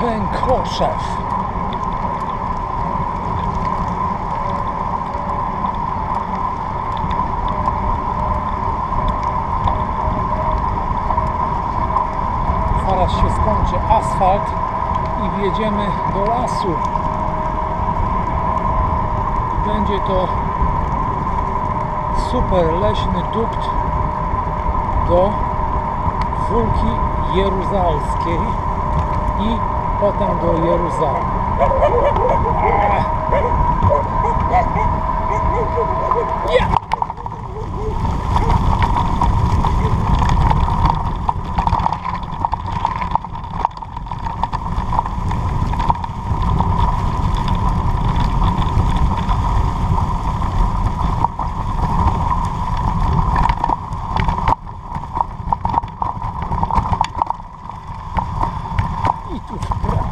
Pękoszew. Zaraz się skończy asfalt i wjedziemy do lasu. Będzie to super leśny dupt do Wólki Jeruzalskiej i potem do Jeruzalem. И тут